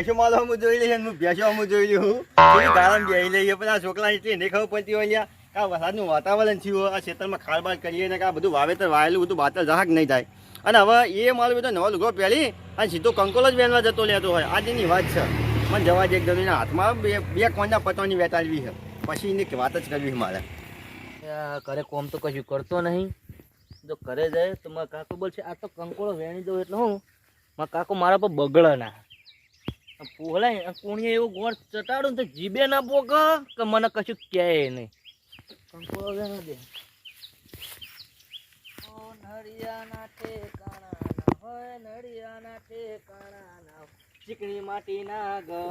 ભેંસો માલો હું જોઈ લઈએ હું ભેંસો હું જોઈ લઉં થોડી ગાળામાં બેહી લઈએ પણ આ છોકરા એટલી નહીં ખબર પડતી હોય અહીંયા કે આ વરસાદનું વાતાવરણ થયું આ ખેતરમાં ખારબાર કરીએ ને કે આ બધું વાવેતર વાયેલું બધું બાતલ જહાક નહીં થાય. અને હવે એ માલ બધો નવો લુગો પહેરી અને સીધો કંકોલ જ વેનવા જતો લેતો હોય. આજની વાત છે. મને જવા દે એક એના હાથમાં બે બે કોંડા પતવાની વેતાળવી છે. પછી એની વાત જ કરવી મારે. કરે ઘરે કોમ તો કશું કરતો નહીં. જો ઘરે જાય તો મારા કાકો બોલશે આ તો કંકોળો વેણી દઉં એટલે હું? મારા કાકો મારા પર બગડે ના. પોહલાય કોણીએ એવું ગોળ ચટાડું ને તો જીબે ના પોક કે મને કશું કહે નહીં. કંકોળો નળિયાના ઠેકાણા ના ઘર.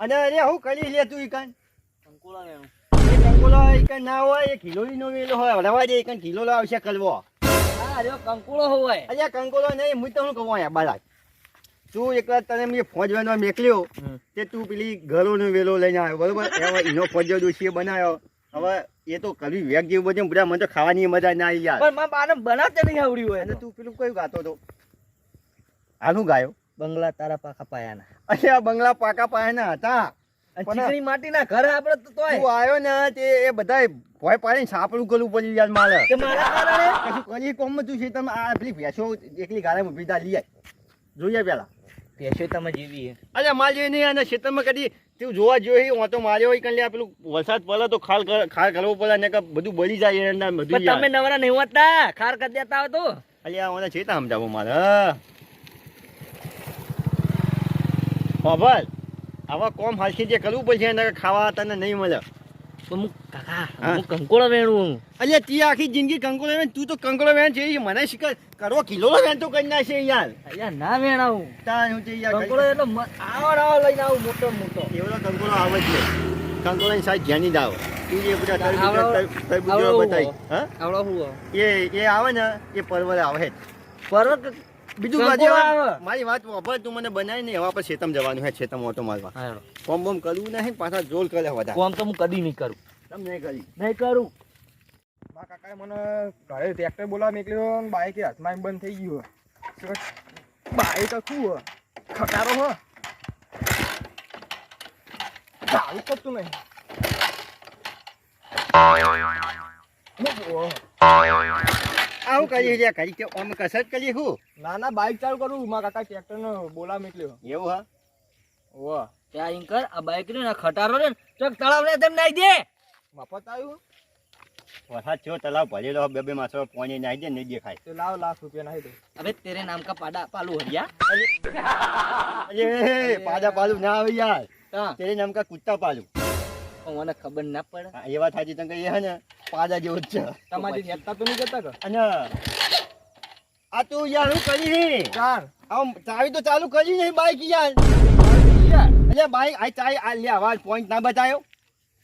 અને અરે હું કરી લે તું ઈકન? કંકોળો વેણું. એ ઈકન ના હોય એ કિલોનો વેલો હોય રવા દે ઈકન કિલો લાવશે કલવો. આ જો કંકોળો હોય. અલ્યા કંકોળો નહીં હું તો શું કહું અહીંયા બાળક? તું એકલા તને મેં ફોજ વેનવા મેકલ્યો. તે તું પેલી ઘરોનો વેલો લઈને આવ્યો બરોબર? હવે એનો ફોજો દોશીએ બનાવ્યો. હવે એ તો કલવી વેગ જેવું બધું બધા મને તો ખાવાની મજા ના આવી યાર. પણ મારા બાને બનાવતા નહીં આવડ્યું હોય અને તું. પેલું કયું ગાતો હતો? આનું ગાયો? બંગલા તારા પાકા પાયાના. અલ્યા બંગલા પાકા પાયાના હતા. ચીકણી માટીના ઘર આપણે તો તોય. તું આવ્યો ને તે એ બધા ભોય પાડીને સાપડું ગલું પડી યાર મારે. કે મારા કારણે? કશું કરી કોમ તું છે તમે આ પેલી ભેંસો એકલી ગાળે ઊભી દા લઈ આય. જોઈએ પેલા. પેશો તમે જીવી અરે માલ જોઈ નહીં અને ખેતરમાં કદી તું જોવા જોઈ હું તો માર્યો હોય કલ્યા પેલું વરસાદ પડે તો ખાલ કર- કરવો પડે ને બધું બળી જાય એના બધું તમે. નવરા નહીં હોતા ખાર કરી દેતા હો તો. અલ્યા મને ચેતા સમજાવો મારે ખબર આવા કોમ હાલથી જે કરવું પડશે એને ખાવા તને નહીં મળે. કાકા હા. કંકોળો વેણું. અલ્યા તી આખી જિંદગી કંકોળો તું તો કંકોળો છે મને શીખર કરો કિલો વેન તો કરી નાખશે યાર. અલ્યા ના વેણાવું. તાન હું તે યાર કંકોળો એટલો આવડ આવો ને આવો લઈને આવું મોટો મોટો. એવડો કંકોળો આવે છે કંકોળો તું બધા આવડો- આવડો બતાવી. હા? આવડો હું એ એ આવે ને એ પરવરે આવે જ. પર્વત બીજું મારી વાત વાપર તું મને બનાવી નહીં હવે આપણે શેતમ જવાનું હે શેતમ ઓટો મારવા. કોમ બોમ કરવું નહીં પાછા જોલ કરે વધારે કોમ તો હું કદી નહીં કરું તમ નહીં કરી નહીં કરું મા કાકાએ મને ઘરે ટ્રેક્ટર બોલાવા નીકળ્યો અને બાઈક હાથમાં બંધ થઈ ગયું હે. બાઈક આખું હે. ખટારો હો ચાલુ કરતું નહીં હું જુઓ. આવું કરી લ્યા કરી કે ઓમ કસરત કરી હું. ના ના બાઈક ચાલુ કરું મારા કાકા ટ્રેક્ટર નો બોલા મોકલ્યો એવું હા? ઓ ત્યાં ઈન કર આ બાઈક ને ખટારો ને ચક તળાવ ને તેમ નાઈ દે. મફત આવ્યું વરસાદ થયો તલાવ ભરેલો બે બે માસો પાણી નાઈ દે નહીં દેખાય. તો લાવ લાખ રૂપિયા નાઈ દે. અબે તેરે નામ કા પાડા પાલુ હરિયા અરે પાજા પાલું ના આવે યાર. તેરે નામ કા કુત્તા પાલું. મને ખબર ના પડે. હા, એ વાત સાચી તને એ હે ને પાજા જેવો જ છે. તમારી હેતા તો નહીં જતા કે? અને આ તું યાર હું કરી હે ચાર. આમ ચાવી તો ચાલુ કરી નહીં બાઈક યાર. યાર, અલ્યા બાઈક આ ચાવી આ લે અવાજ પોઈન્ટ ના બતાયો.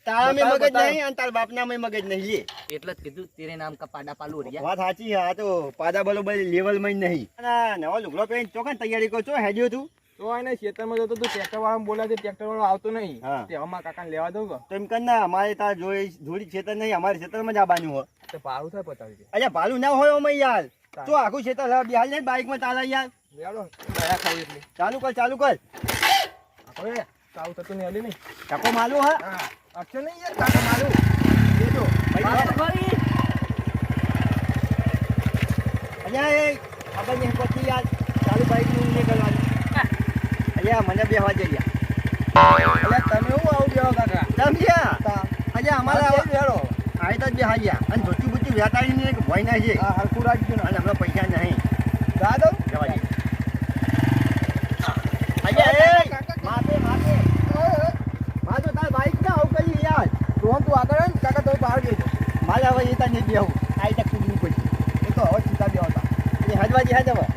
તારા મે મગજ. નહીં અને તારા બાપના મેં મગજ નહીં લે. એટલે જ કીધું તેરે નામ કા પાડા પાલુ રિયા વાત સાચી છે આ તો પાદા બરોબર લેવલમાં નહીં. ના નવો લુગડો પહેરીને ચોકન તૈયારી કરો છો હેડ્યો તું? તો એને ખેતરમાં જતો તું ટ્રેક્ટર વાળા બોલ્યા છે ટ્રેક્ટર વાળો આવતો નહીં. તે અમારા કાકાને લેવા દઉં તો એમ કર ના અમારે તાર જોઈ જોડી ખેતર નહીં અમારે ખેતરમાં જ આવવાનું હોય. તો ભાડું થાય પતાવી દે. અલ્યા ભાલું ના હોય અમે યાર. તો આખું ખેતર બિહાર ને બાઈકમાં ચાલા યાર. લેડો દયા ખાવી એટલે ચાલુ કર ચાલુ કર. હવે ચાવું થતું નહીં હલી નહીં. ટકો માલું હા. અક્ષર નહીં યાર ટકો માલું. એ જો પાલુ ખરી એ આપણને પછી યાર. ચાલુ બાઈકનું નહીં અલ્યા મને બે વાજે જઈ અલ્યા તમે હું આવું બેહો કાકા? સમજ્યા તા અલ્યા અમારે આવું. હવે બેડો આયતા જ બે હાજ્યા અને ધોતી બુતી વેતાડી ને એક ભય ના છે હરખું રાખજો ને. અને હમણાં પૈસા નહીં. જા દઉં? જવા દે. અલ્યા એ! માથે માથે. માથે તાર બાઈક ના આવું કરી યાર? રોહન તું આગળ ને કાકા તો બહાર જઈ મારે હવે એ ત્યાં નહીં બેહું આયતા કૂદવું પછી એ તો હવે સીધા બેહો તા એ હજવાજી હા જવા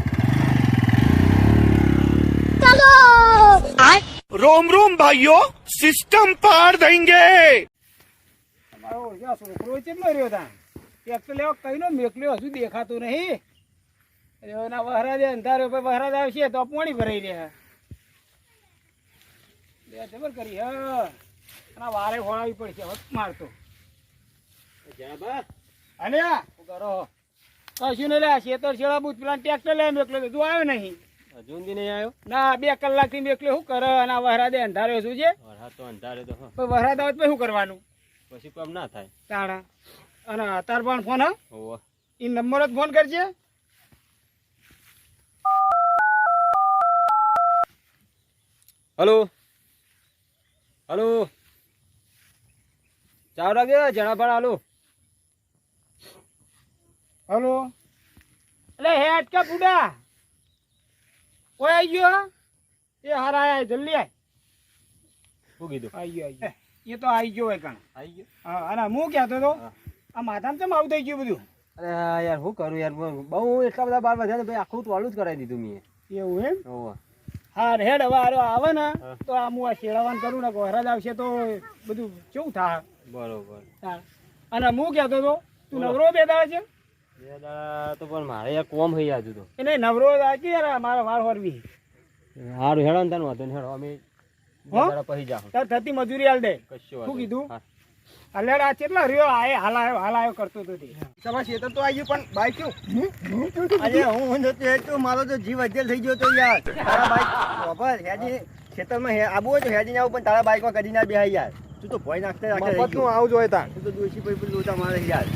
રોમ રોમ ભાઈઓ સિસ્ટમ પાર દઈંગે છોકરો ચેટલો રહ્યો તા ટ્રેક્ટર લેવા કઈનો મેકલ્યો હજુ દેખાતો નહીં એના વહરાજ અંધારે પર વહરાજ આવશે તો પાણી ભરાઈ રહ્યા બે ખબર કરી હા વારે ખોળાવી પડશે હવે મારતો અને કરો કશું નહીં લે શેતર શેળા બુજ પેલા ટ્રેક્ટર લે મેકલ્યો તું આવ્યો નહીં હજુ નહીં આવ્યો? ના બે કલાકથી મેકલ્યો શું કરે? અને વહરાદે શું છે? વરસાદ તો અંધારે તો હો. પણ આવે તો શું કરવાનું? પછી કામ ના થાય. તાણા. અને તાર પણ ફોન હા? એ નંબર જ ફોન કરજે. હલો? હલો? ચાવ રાખજો જણા પણ હાલો. હલો? એટલે હેડ કે બુડા. કોઈ આવી ગયો એ હાર આય જલ્દી આય. શું કીધું? આવી ગયો આવી ગયો એ તો આવી ગયો હોય કણ આવી ગયો હા અને હું કહેતો તો આ માથામાં કેમ આવું થઈ ગયું બધું? અરે હા યાર શું કરું યાર બહુ એટલા બધા બાર વધ્યા ને ભાઈ આખું ટોળું જ કરાવી દીધું મેં. એવું એમ? હોવે. હા હેડ હવે હારો આવે ને તો આ હું આ શેળાવાન કરું ને વરસાદ આવશે તો બધું કેવું થાય? બરોબર. હા. અને હું કહેતો તો તું. નવરો બે છે? બે દાડા તો પણ મારે એક કોમ થઈ આજુ તો. એને નવરો આજે યાર મારા વાળ વરવી સારું હેડો ને તને વાંધો નહીં હેડો અમે બે દાડા પછી જાઓ તાર થતી મજૂરી હાલ દે. કશું શું કીધું? આ કેટલા રહ્યો? આય હાલ આવ્યો હાલ આવ્યો કરતો તો તે. તમારા ખેતર તો આવી ગયું પણ બાઈક અરે હું? હું તો મારો તો જીવ અજેલ થઈ ગયો તો યાર. તારા બાઈક ખબર હેડી ખેતરમાં આબુ હોય તો હેડી આવું પણ તારા બાઈકમાં કદી ના બેહાય યાર. તું તો ભય નાખતા રાખે આવું જોઈએ તાર. તું તો દોશી ભાઈ લોચા મારે યાર.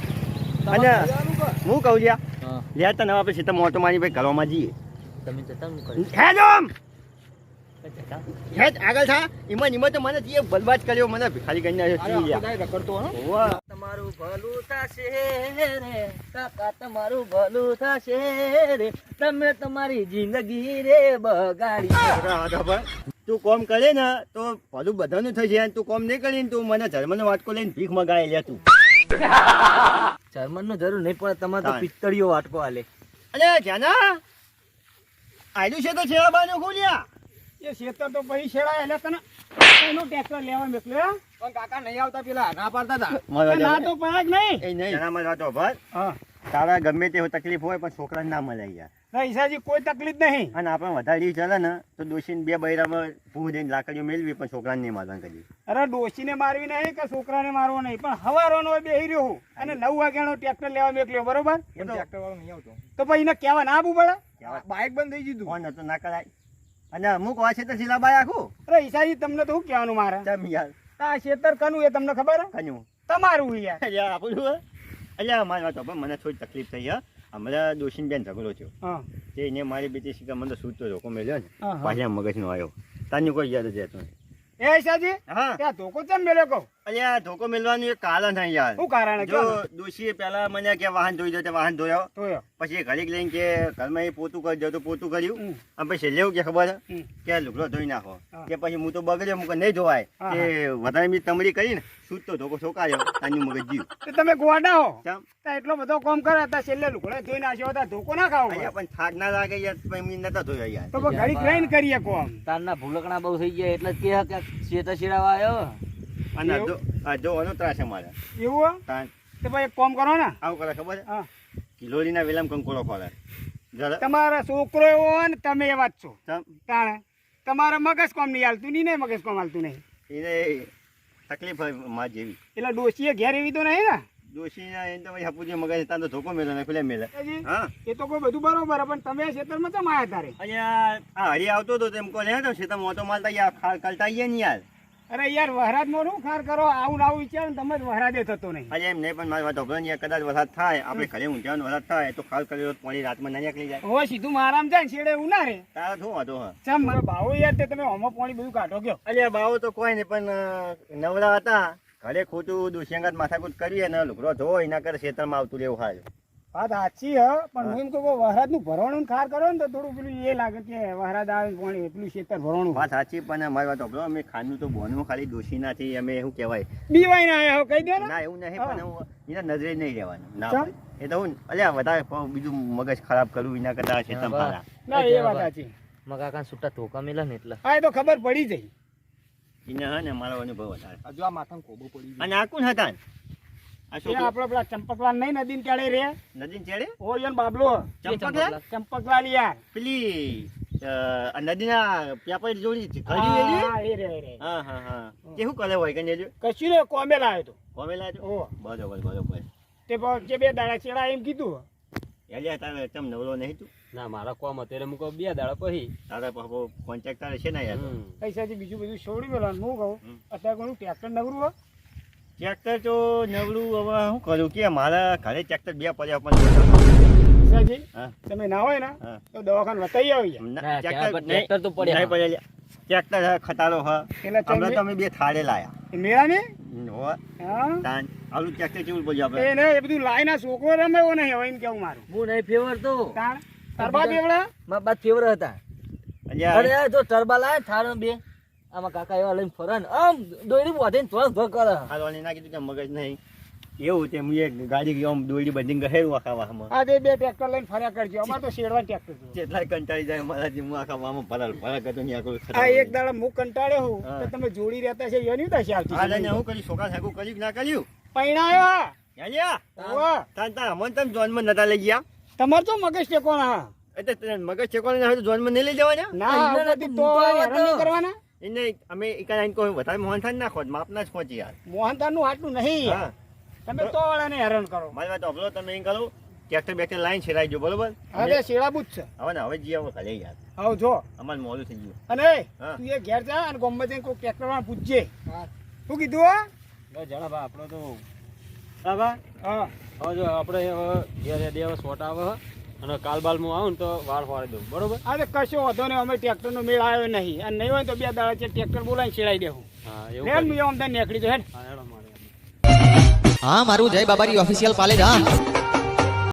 અને હું કહું લ્યા લ્યા તને આપણે ખેતરમાં મોટો મારી ભાઈ ઘરમાં જઈએ. તમે જતા હું આગળ થા. ઈમાં ઈમાં તો મને જે બલબાજ કર્યો મને ભિખારી કરી નાખ્યો તું યાર. રખડતો. તમારું ભલું થશે રે કાકા તમારું ભલું થશે રે. તમે તમારી જિંદગી રે બગાડી. તું કોમ કરે ને તો ભલું બધાનું થઈ જાય તું કોમ નહીં કરીને તું મને ધર્મનો વાટકો લઈને ભીખ મગાય લે તું. જર્મન નો જરૂર નહીં પડે તમારે તો. પિત્તળીઓ વાટકો આલે. અરે જાના આયુ છે તો છેડા બાજુ ખોલ્યા એ શેતર તો પછી શેળાય એટલે તને એનો ટ્રેક્ટર લેવા મોકલ્યો પણ કાકા નહીં આવતા પેલા ના પાડતા હતા ના તો પાક નહીં. એ નહીં. જણા વાતો ભર હા. તારા ગમે તે તકલીફ હોય પણ છોકરાને ના મળે યાર ના ઈસાજી કોઈ તકલીફ નહીં. અને આપણે વધારે ચાલે ને તો દોશીને બે બૈરામાં ભૂ દઈને લાકડીઓ મેળવી પણ છોકરાને નહીં મારવાનું કરી અરે ડોશીને મારવી નહીં કે છોકરાને મારવો નહીં પણ હવારોનો બેહી રહ્યો હું. અને નવ વાગ્યાનો ટ્રેક્ટર લેવા મેકલ્યો બરોબર? ટ્રેક્ટર વાળો નહીં આવતો. તો પછી એને કહેવા ના આવું પડે? બાઇક બંધ થઈ ગયું ફોન તો ના કરાય. અને અમુક વાત છે તો સિલાબાઈ આખું. અરે ઈશાજી તમને તો શું કહેવાનું મારે? તમ યાર. આ શેતર કનું એ તમને ખબર કનું. તમારું યાર. અલ્યા આપણું અલ્યા મારી વાત મને થોડી તકલીફ થઈ હા. હમણાં દોશીનબેન ઝઘડો થયો. તે એને મારી બેટી શીખા મને સૂતો ધોકો મેળ્યો ને. પાછા મગજનો આવ્યો. તાની કોઈ યાદ જ રહેતો નહીં એ સાજી હા. ત્યાં ધોકો કેમ મેળ્યો કહું? અલ્યા ધોકો મેળવાનું એક કારણ છે યાર. શું કારણ જો જો દોશીએ પહેલા મને કે વાહન ધોઈ દો વાહન ધોયો. પછી ઘડીક લઈને કે ઘરમાં એ પોતું કરી દો તો પોતું કર્યું. અને પછી છેલ્લે કે ખબર? કે લુગડો ધોઈ નાખો. કે પછી હું તો બગડ્યો મુકે નહીં ધોવાય. કે વધારે મી તમડી કરીને સૂતો ધોકો છોકાયો તાની મગજ જીવ. તમે ગોડા હો. એટલો બધો કોમ કરે હતા છેલ્લે લુગડા ધોઈ નાખ્યો હતા ધોકો ના ખાવ પણ થાક ના લાગે યાર મી નતા ધોયો યાર. તો ઘડીક કરીએ કોમ. તારના ભૂલકણા બહુ થઈ ગયા એટલે કે કે શેતા શેરાવા આવ્યો અને જો એવું? ધો- આ ત્રાસ અમારે. મારે એવું હો? તો ભાઈ એક કામ કરો ને. આવું કરે ખબર છે? હા. કિલોરીના વેલામ કંકોડો ખોલે. જરા તમારા છોકરો એવો ને તમે એવા જ છો. તાણે. તમારા મગજ કોમ નહીં હાલતું નહીં ને મગજ કોમ હાલતું નહીં. એને તકલીફ હોયમાં જેવી. એટલે ડોશીએ ઘેર એવી તો નહીં ને? દોશીના એને તો પછી હપુજી મગજ તાં તો ધોકો મેલો નાખ્યો મેલે. હા. એ તો કોઈ બધું બરોબર પણ તમે ખેતરમાં ચમ આયા તારે? અહીંયા આ હરી આવતો હતો તેમ કોને તો છે તમે ઓટો માલતા યાર ખાલ કલતા આવીએ ને યાર. અરે યાર વહરાજ નો શું ખાર કરો? આવું આવું વિચાર તમે જ વહરાજે થતો નહીં. અરે એમ નહીં પણ મારી વાત હોભળો કદાચ વરસાદ થાય આપણે ઘરે ઊંચાનો વરસાદ થાય તો ખાલ કરી પાણી રાતમાં ના નીકળી જાય. હો સીધું મારામ જાય છેડે એવું ના રે. તારા શું વાંધો હા ચમ મારો ભાવો યાર તે તમે હોમો પાણી બધું કાઢો ગયો. અરે બાવો તો કોઈ નહીં પણ નવરા હતા. ઘરે ખોટું દુષ્યંગત માથાકૂટ કરીએ ને લુગડો ધોઈ ના કરે ખેતરમાં આવતું રહેવું હાલ. વાત સાચી હ પણ હું એમ કહું વહરાજનું ભરવાનું ખાર કરો ને તો થોડું પેલું એ લાગે કે વહરાજ આવે ને પાણી પેલું ખેતર ભરવાનું. વાત સાચી પણ અમારી વાત સાંભળો અમે ખાનું તો બોનું ખાલી દોષી નથી અમે એવું કહેવાય? બીવાય ના આવ્યા કહી દે ના એવું નહીં પણ હું એના નજરે નહીં રહેવાનું ના એ તો હું અલ્યા વધારે બીજું મગજ ખરાબ કરવું એના કરતા છે બરાબર. મારા ના એ વાત સાચી. મા કાકા છૂટા ધોકા મેલા ને એટલે. હા એ તો ખબર પડી જઈ એને હે ને મારો અનુભવ વધારે. જો આ માથામાં કોબો પડી અને આ કોણ હતા? આપડે પેલા ચંપકલાલ નહીં નદી ક્યારે રે. નદીન ચેડે? ઓ યન બાબલો. ચંપક ચંપકલાલ. યાર. પેલી નદીના પેપર જોડી હા એ રે રે. હા હા હા. તે શું કરે હોય કે જો? કશું રે લાવ્યો તો. કોમેલા ઓ. બરોબર બરોબર. તે પ- જે બે દાડા ચેડા એમ કીધું. ચમ નવરો નહીં તું? ના મારા કોમ અત્યારે મૂકો બે દાડા પછી. તારા પાપો કોન્ટેક્ટ છે ને યાર. પૈસાથી બીજું બધું છોડી મેળવાનું હું કહું. અત્યારે કોનું ટ્રેક્ટર નવરું હોય ટ્રેક્ટર તો નવડું હવે શું કરું કે મારા ઘરે ટ્રેક્ટર બે પડ્યા પણ તમે ના હોય ને તો દવાખાને વતાઈ આવી તો પડ્યા. નહીં પડ્યા. ટ્રેક્ટર ખટારો હ. એટલે તમે તમે બે થાળે લાયા. મેળા ને આલુ ટ્રેક્ટર કેવું પડ્યું આપણે? એ બધું લાઈના છોકરો રમે એવો નહીં હવે એમ કેવું મારું? હું નહીં ફેવર તો. બેવડા મારા બાદ ફેવર હતા. અલ્યા, અરે જો ટરબા લાય થારો બે. આમાં કાકા એવા લઈને ફરે ને. આમ દોડી વધીને ત્રણ ભર કરે. આ લોને ના કીધું કે મગજ નહીં. એવું તે હું એક ગાડી ગયો આમ દોડી બાંધીને ગહેરું આખા વાહમાં. આ બે બે ટ્રેક્ટર લઈને ફર્યા કરજો. અમાર તો શેડવા ટ્રેક્ટર છે. કેટલાય કંટાળી જાય મારાથી હું આખા વાહમાં ભરાલ ભરાલ કરતો ની આખો આ એક દાડા હું કંટાળ્યો હું. તો તમે જોડી રહેતા છે એની દશા આવતી આ લઈને હું કરી છોકરા સાગું કર્યું ના કર્યું? પૈણાયો યાલ્યા. તાન. તાન અમન તમે જોનમાં નતા લઈ ગયા. તમાર તો મગજ ટેકો ના એટલે મગજ ટેકો ના હોય તો જોનમાં નહીં લઈ જવાના? ના તો. કરવાના. એને અમે એકા આઈને કોઈ વધારે મોહનથાન ના નાખો માપના જ પહોંચી યાર મોહનથાનનું આટલું નહીં. હા. તમે તો વાળાને હેરાન કરો. મારી વાત અભલો તમે એમ કરો ટ્રેક્ટર બેક્ટર લાઈન છેડાઈ જો બરોબર? હવે શેડાબુ જ છે. હવે ને હવે જીયા કાલે યાર. હવે જો. અમારે મોડું થઈ ગયું. અને તું એ ઘેર જા અને ગમે જઈને કોઈ ટ્રેક્ટરમાં પૂછજે. શું કીધું જણા બા આપણો તો હા બા? હા. હવે જો આપણે ઘેર હેડી સોટ આવે હે. અને કાલ બાલ હું આવું ને તો વાળ ફાડી દઉં. બરોબર? અરે કશો વાંધો નહીં અમે ટ્રેક્ટર નો મેળ આવ્યો નહીં. અને નહીં હોય તો બે દાડા છે ટ્રેક્ટર બોલાવીને છેડાઈ દેવું. હા એવું હેડ. હું અમદાવાદ નીકળી દો હેડ. હા હા મારું જય બાબારી ઓફિશિયલ પાલેજ હા.